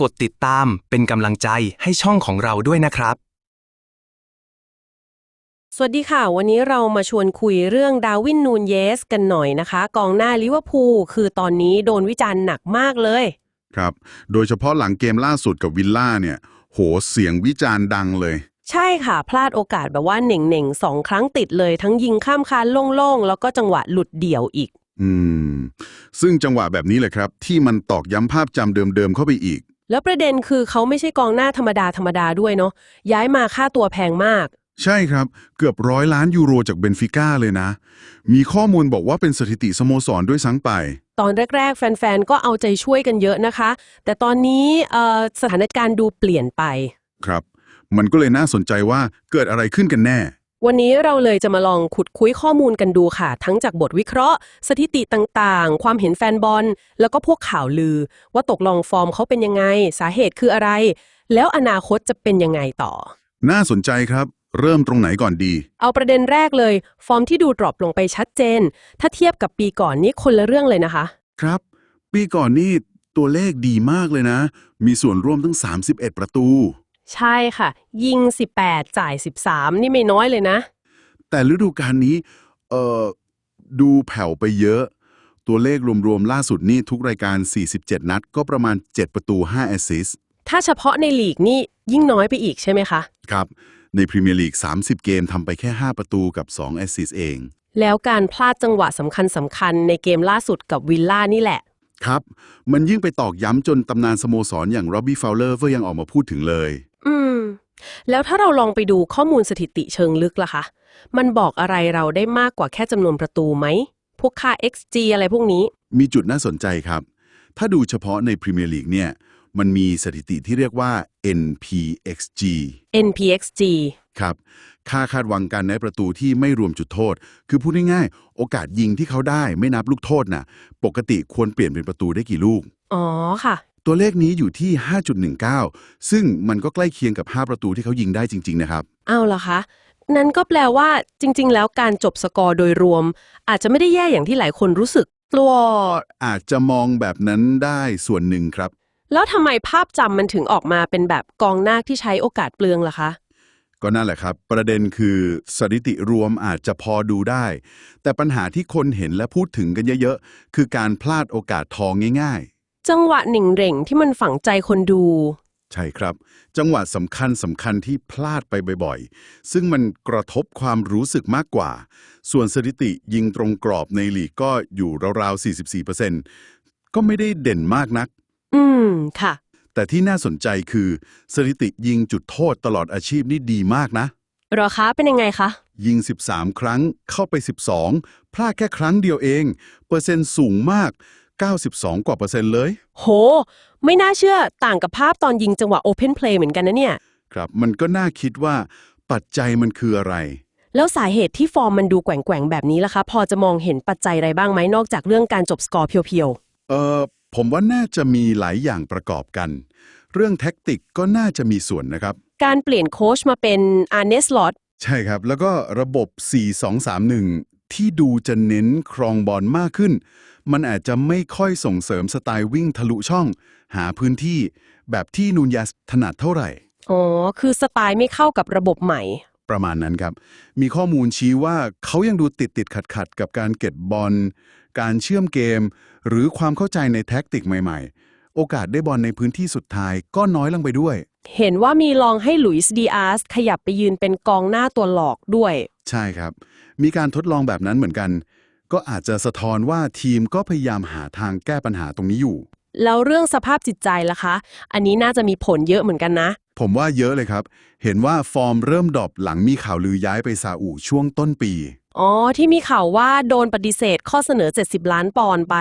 กดติดตามเป็นกำลังใจให้ช่องของเราด้วยนะครับ สวัสดีค่ะ วันนี้เรามาชวนคุยเรื่องดาร์วินนูนเยส กันหน่อยนะคะ กองหน้าลิเวอร์พูลคือตอนนี้โดนวิจารณ์หนักมากเลย ครับ โดยเฉพาะหลังเกมล่าสุดกับวิลล่าเนี่ย โหเสียงวิจารณ์ดังเลย ใช่ค่ะ พลาดโอกาสแบบว่าเหน่งเน่งๆสองครั้งติดเลยทั้งยิงข้ามคานโล่งๆ แล้วก็จังหวะหลุดเดี่ยวอีก อืม ซึ่งจังหวะแบบนี้แหละครับ ที่มันตอกย้ำภาพจำเดิมๆเข้าไปอีก แล้วประเด็นคือเขาไม่ใช่กองหน้าธรรมดาธรรมดาด้วยเนาะย้ายมาค่าตัวแพงมาก ใช่ครับ เกือบร้อยล้านยูโรจากเบนฟิก้าเลยนะ มีข้อมูลบอกว่าเป็นสถิติสโมสรด้วยซ้ำไป ตอนแรก ๆ แฟน ๆ ก็เอาใจช่วยกันเยอะนะคะ แต่ตอนนี้เอ่อสถานการณ์ดูเปลี่ยนไป ครับ มันก็เลยน่าสนใจว่าเกิดอะไรขึ้นกันแน่ วันนี้เราเลยจะมาลองขุดคุยข้อมูลกันดูค่ะ ทั้งจากบทวิเคราะห์ สถิติต่างๆ ความเห็นแฟนบอล แล้วก็พวกข่าวลือ ว่าตกลงฟอร์มเขาเป็นยังไง สาเหตุคืออะไร แล้วอนาคตจะเป็นยังไงต่อ น่าสนใจครับ เริ่มตรงไหนก่อนดี เอาประเด็นแรกเลย ฟอร์มที่ดูดรอปลงไปชัดเจน ถ้าเทียบกับปีก่อนนี่คนละเรื่องเลยนะคะ ครับ ปีก่อนนี่ตัวเลขดีมากเลยนะ มีส่วนร่วมทั้ง 31 ประตู ใช่ค่ะ ยิง 18 จ่าย 13 นี่ไม่น้อยเลยนะ แต่ฤดูกาลนี้เอ่อดูแผ่วไปเยอะ ตัวเลขรวมๆ ล่าสุดนี่ทุกรายการ 47 นัด ก็ประมาณ 7 ประตู 5 แอสซิสต์ถ้าเฉพาะในลีกนี่ยิ่งน้อยไปอีกใช่ไหมคะ ครับ ในพรีเมียร์ลีก 30 เกมทำไปแค่ 5 ประตูกับ 2 แอสซิสต์เอง แล้วการพลาดจังหวะสำคัญสำคัญในเกมล่าสุดกับวิลล่านี่แหละ ครับ มันยิ่งไปตอกย้ำจนตำนานสโมสรอย่างร็อบบี้ฟาวเลอร์ก็ยังออกมาพูดถึงเลย อืม แล้วถ้าเราลองไปดูข้อมูลสถิติเชิงลึกล่ะคะ มันบอกอะไรเราได้มากกว่าแค่จำนวนประตูไหม พวกค่า XG อะไรพวกนี้ มีจุดน่าสนใจครับ ถ้าดูเฉพาะในพรีเมียร์ลีกเนี่ย มันมีสถิติที่เรียกว่า NPXG NPXG ครับ ค่าคาดหวังการได้ประตูที่ไม่รวมจุดโทษ คือพูดง่ายๆ โอกาสยิงที่เขาได้ไม่นับลูกโทษน่ะ ปกติควรเปลี่ยนเป็นประตูได้กี่ลูก อ๋อค่ะ ตัวเลขนี้อยู่ที่ 5.19 ซึ่งมันก็ใกล้เคียงกับ 5 ประตูที่เขายิงได้จริง ๆ นะครับ เอาล่ะคะ นั้นก็แปลว่าจริง ๆ แล้วการจบสกอร์โดยรวม อาจจะไม่ได้แย่อย่างที่หลายคนรู้สึก ตัวอาจจะมองแบบนั้นได้ส่วนหนึ่งครับ แล้วทำไมภาพจำมันถึงออกมาเป็นแบบกองหน้าที่ใช้โอกาสเปลืองล่ะคะ ก็นั่นแหละครับ ประเด็นคือสถิติรวมอาจจะพอดูได้ แต่ปัญหาที่คนเห็นและพูดถึงกันเยอะๆ คือการพลาดโอกาสทองง่าย จังหวะหนิ่งเหร่งที่มันฝังใจคนดูๆใช่ครับ จังหวะสำคัญสำคัญที่พลาดไปบ่อยๆ ซึ่งมันกระทบความรู้สึกมากกว่า ส่วนสถิติยิงตรงกรอบในลีกก็อยู่ราวๆ 44%ก็ไม่ได้เด่นมากนัก อืม ค่ะ แต่ที่น่าสนใจคือ สถิติยิงจุดโทษตลอดอาชีพนี่ดีมากนะเหรอคะเป็นยังไงคะ ยิง 13 ครั้งเข้าไป 12 พลาดแค่ครั้งเดียวเอง เปอร์เซ็นต์สูงมาก 92 กว่าเปอร์เซ็นต์เลย โห ไม่น่าเชื่อต่างกับภาพตอนยิงจังหวะ Open Play เหมือนกันนะเนี่ย ครับ มันก็น่าคิดว่าปัจจัยมันคืออะไร แล้วสาเหตุที่ฟอร์มมันดูแกว่งๆแบบนี้ล่ะคะ พอจะมองเห็นปัจจัยอะไรบ้างไหมนอกจากเรื่องการจบสกอร์เพียวเออผมว่าน่าจะมีหลายอย่างประกอบกัน เรื่องแท็กติกก็น่าจะมีส่วนนะครับ ๆ การเปลี่ยนโค้ชมาเป็นอาร์เนสลอตใช่ครับ แล้วก็ระบบ 4-2-3-1 ที่ดูจะเน้นครองบอลมากขึ้น มันอาจจะไม่ค่อยส่งเสริมสไตล์วิ่งทะลุช่อง หาพื้นที่แบบที่นูนยาสถนัดเท่าไหร่ อ๋อ คือสไตล์ไม่เข้ากับระบบใหม่ ประมาณนั้นครับ มีข้อมูลชี้ว่าเขายังดูติดติดขัดขัดๆกับการเก็บบอล การเชื่อมเกม หรือความเข้าใจในแท็กติกใหม่ ๆ โอกาสได้บอลในพื้นที่สุดท้ายก็น้อยลงไปด้วย เห็นว่ามีลองให้หลุยส์ดีอาร์สขยับไปยืนเป็นกองหน้าตัวหลอกด้วย ใช่ครับ มีการทดลองแบบนั้นเหมือนกัน ก็อาจจะสะท้อนว่าทีมก็พยายามหาทางแก้ปัญหาตรงนี้อยู่ แล้วเรื่องสภาพจิตใจล่ะคะ อันนี้น่าจะมีผลเยอะเหมือนกันนะ ผมว่าเยอะเลยครับ เห็นว่าฟอร์มเริ่มดรอปหลังมีข่าวลือย้ายไปซาอุช่วงต้นปี อ๋อ ที่มีข่าวว่าโดนปฏิเสธข้อเสนอ 70 ล้านปอนด์ไป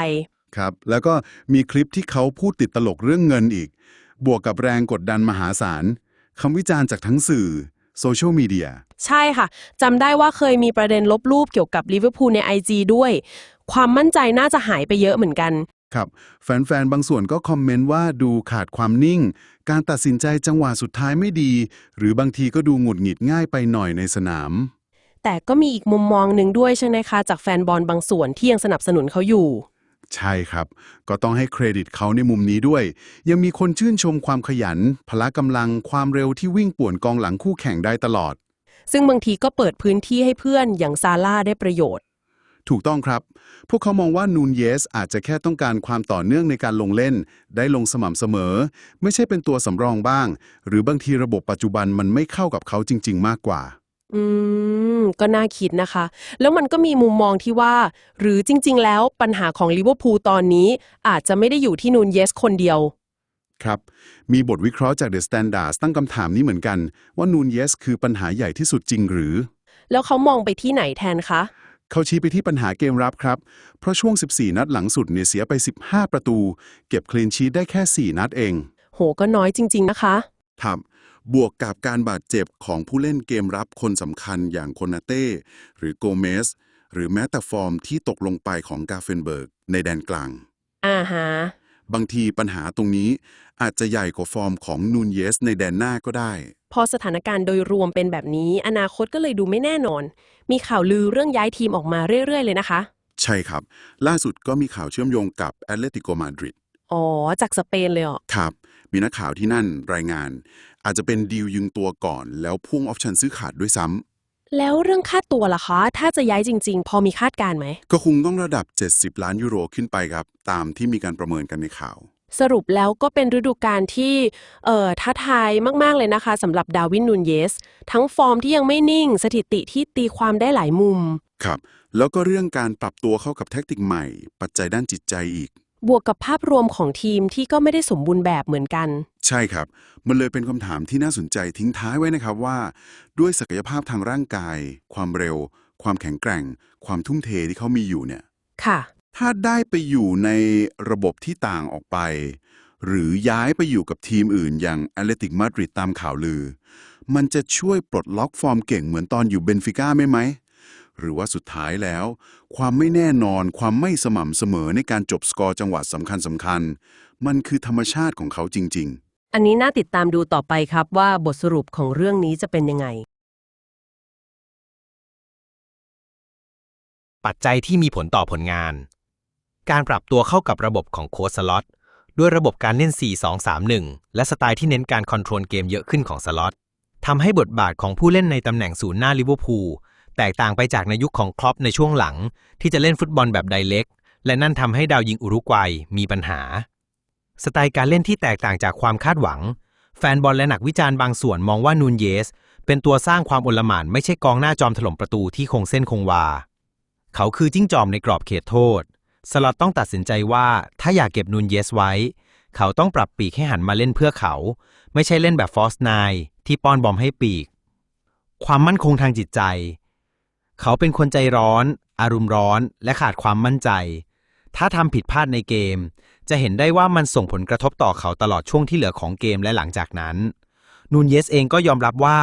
ครับ แล้วก็มีคลิปที่เขาพูดติดตลกเรื่องเงินอีก บวกกับแรงกดดันมหาศาลคำวิจารณ์จากทั้งสื่อ โซเชียลมีเดียใช่ค่ะจำได้ว่าเคยมีประเด็นลบรูปเกี่ยวกับลิเวอร์พูลใน IG ด้วย ความมั่นใจน่าจะหายไปเยอะเหมือนกัน ครับ แฟนๆ บางส่วนก็คอมเมนต์ว่าดูขาดความนิ่ง การตัดสินใจจังหวะสุดท้ายไม่ดี หรือบางทีก็ดูหงุดหงิดง่ายไปหน่อยในสนาม แต่ก็มีอีกมุมมองหนึ่งด้วยใช่ไหมคะ จากแฟนบอลบางส่วนที่ยังสนับสนุนเขาอยู่ ใช่ครับ ก็ต้องให้เครดิตเขาในมุมนี้ด้วย ยังมีคนชื่นชมความขยัน พละกำลังความเร็วที่วิ่งป่วนกองหลังคู่แข่งได้ตลอด ซึ่งบางทีก็เปิดพื้นที่ให้เพื่อนอย่างซาร่าได้ประโยชน์ ถูกต้องครับ พวกเขามองว่านูนเยสอาจจะแค่ต้องการความต่อเนื่องในการลงเล่น ได้ลงสม่ำเสมอ ไม่ใช่เป็นตัวสำรองบ้าง หรือบางทีระบบปัจจุบันมันไม่เข้ากับเขาจริง ๆ มากกว่า อืม ก็น่าคิดนะคะ แล้วมันก็มีมุมมองที่ว่า หรือจริง ๆ แล้วปัญหาของลิเวอร์พูลตอนนี้ อาจจะไม่ได้อยู่ที่นูนเยสคนเดียว ครับ มีบทวิเคราะห์จากเดอะสแตนดาร์ดตั้งคำถามนี้เหมือนกัน ว่านูนเยสคือปัญหาใหญ่ที่สุดจริงหรือ แล้วเขามองไปที่ไหนแทนคะ เขาชี้ไปที่ปัญหาเกมรับครับ เพราะช่วง 14 นัดหลังสุดเนี่ยเสียไป 15 ประตู เก็บคลีนชีตได้แค่ 4 นัดเองโหก็น้อยจริง ๆ นะคะ ครับ บวกกับการบาดเจ็บของผู้เล่นเกมรับคนสำคัญอย่างโคนาเต้หรือโกเมสหรือแม้แต่ฟอร์มที่ตกลงไปของกาเฟนเบิร์กในแดนกลาง อ่าฮะ บางทีปัญหาตรงนี้อาจจะใหญ่กว่าฟอร์มของนูนเยสในแดนหน้าก็ได้ พอสถานการณ์โดยรวมเป็นแบบนี้ อนาคตก็เลยดูไม่แน่นอน มีข่าวลือเรื่องย้ายทีมออกมาเรื่อย ๆ เลยนะคะ ใช่ครับ ล่าสุดก็มีข่าวเชื่อมโยงกับแอตเลติโกมาดริด อ๋อ จากสเปนเลยเหรอ ครับ มีนักข่าวที่นั่นรายงาน อาจจะเป็นดีลยึงตัวก่อน แล้วพ่วงออปชันซื้อขาดด้วยซ้ำแล้วเรื่องค่าตัวล่ะคะ ถ้าจะย้ายจริง ๆ พอมีคาดการณ์ไหม ก็คงต้องระดับ 70 ล้านยูโรขึ้นไปครับ ตามที่มีการประเมินกันในข่าว สรุปแล้วก็เป็นฤดูกาลที่เอ่อท้าทายมาก ๆ เลยนะคะสำหรับดาวินนูนเยส ทั้งฟอร์มที่ยังไม่นิ่ง สถิติที่ตีความได้หลายมุม ครับ แล้วก็เรื่องการปรับตัวเข้ากับแท็กติกใหม่ ปัจจัยด้านจิตใจอีก บวกกับภาพรวมของทีมที่ก็ไม่ได้สมบูรณ์แบบเหมือนกัน ใช่ครับ มันเลยเป็นคำถามที่น่าสนใจทิ้งท้ายไว้นะครับว่า ด้วยศักยภาพทางร่างกาย ความเร็ว ความแข็งแกร่ง ความทุ่มเทที่เขามีอยู่เนี่ย ค่ะ ถ้าได้ไปอยู่ในระบบที่ต่างออกไป หรือย้ายไปอยู่กับทีมอื่น อย่างแอตเลติกมาดริดตามข่าวลือ มันจะช่วยปลดล็อกฟอร์มเก่งเหมือนตอนอยู่เบนฟิก้าไหมไหม หรือว่าสุดท้ายแล้ว ความไม่แน่นอนความไม่สม่ำเสมอในการจบสกอร์จังหวะสำคัญสำคัญๆมันคือธรรมชาติของเขาจริง ๆ อันนี้น่าติดตามดูต่อไปครับว่าบทสรุปของเรื่องนี้จะเป็นยังไง ปัจจัยที่มีผลต่อผลงาน การปรับตัวเข้ากับระบบของโค้ชสล็อตด้วยระบบการเล่น 4-2-3-1 และสไตล์ที่เน้นการคอนโทรลเกมเยอะขึ้นของสล็อตทำให้บทบาทของผู้เล่นในตำแหน่งศูนย์หน้าลิเวอร์พูล แตกต่างไปจากในยุคของคลอปในช่วงหลัง ที่จะเล่นฟุตบอลแบบไดเล็ก และนั่นทำให้ดาวยิงอุรุกวัยมีปัญหา สไตล์การเล่นที่แตกต่างจากความคาดหวัง แฟนบอลและนักวิจารณ์บางส่วนมองว่านูนเยส เป็นตัวสร้างความอลหม่านไม่ใช่กองหน้าจอมถล่มประตูที่คงเส้นคงวา เขาคือจิ้งจอมในกรอบเขตโทษ สลอตต้องตัดสินใจว่าถ้าอยากเก็บนูนเยสไว้ เขาต้องปรับปีกให้หันมาเล่นเพื่อเขา ไม่ใช่เล่นแบบฟอสไนที่ป้อนบอมให้ปีก ความมั่นคงทางจิตใจ เขาเป็นคนใจร้อน อารมณ์ร้อน และขาดความมั่นใจ ถ้าทำผิดพลาดในเกม จะเห็นได้ว่ามันส่งผลกระทบต่อเขาตลอดช่วงที่เหลือของเกมและหลังจากนั้น นูนเยสเองก็ยอมรับว่า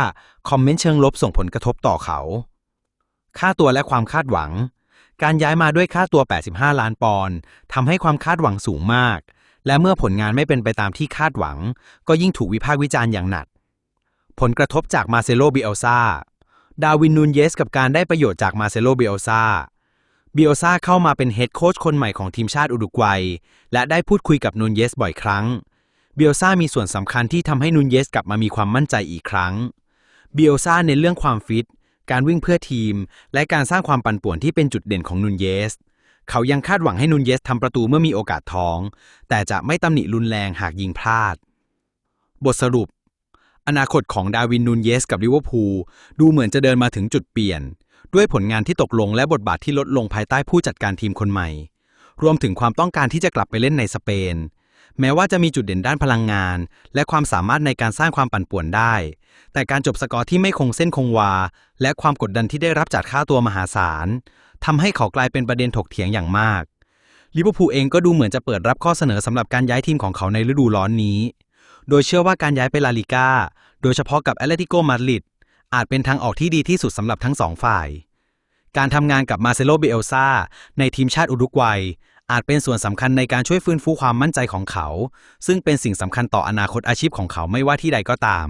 คอมเมนต์เชิงลบส่งผลกระทบต่อเขา ค่าตัวและความคาดหวัง การย้ายมาด้วยค่าตัว 85 ล้านปอนด์ทำให้ความคาดหวังสูงมาก และเมื่อผลงานไม่เป็นไปตามที่คาดหวัง ก็ยิ่งถูกวิพากษ์วิจารณ์อย่างหนัก ผลกระทบจากมาเซโลบิเอลซา ดาวินนูนเยสกับการได้ประโยชน์จากมาเซโลเบิเอซาเบิเอซาเข้ามาเป็นเฮดโค้ชคนใหม่ของทีมชาติอุรุกวัย และได้พูดคุยกับนูนเยสบ่อยครั้ง เบียลซ่ามีส่วนสำคัญที่ทำให้นูนเยสกลับมามีความมั่นใจอีกครั้ง เบียลซ่าในนเรื่องความฟิต การวิ่งเพื่อทีม และการสร้างความปั่นป่วนที่เป็นจุดเด่นของนูนเยส เขายังคาดหวังให้นูนเยสทำประตูเมื่อมีโอกาสท้อง แต่จะไม่ตำหนิรุนแรงหากยิงพลาด บทสรุป อนาคตของดาวินนูนเยสกับลิเวอร์พูลดูเหมือนจะเดินมาถึงจุดเปลี่ยน ด้วยผลงานที่ตกลงและบทบาทที่ลดลงภายใต้ผู้จัดการทีมคนใหม่ รวมถึงความต้องการที่จะกลับไปเล่นในสเปน แม้ว่าจะมีจุดเด่นด้านพลังงาน และความสามารถในการสร้างความปั่นป่วนได้ แต่การจบสกอร์ที่ไม่คงเส้นคงวา และความกดดันที่ได้รับจากค่าตัวมหาศาลทำให้เขากลายเป็นประเด็นถกเถียงอย่างมากลิเวอร์พูลเองก็ดูเหมือนจะเปิดรับข้อเสนอสำหรับการย้ายทีมของเขาในฤดูร้อนนี้ โดยเชื่อว่าการย้ายไปลาลิก้า โดยเฉพาะกับแอตเลติโกมาดริดอาจเป็นทางออกที่ดีที่สุดสำหรับทั้งสองฝ่าย การทำงานกับมาเซโลเบลซาในทีมชาติอุรุกวัย อาจเป็นส่วนสำคัญในการช่วยฟื้นฟูความมั่นใจของเขา ซึ่งเป็นสิ่งสำคัญต่ออนาคตอาชีพของเขาไม่ว่าที่ใดก็ตาม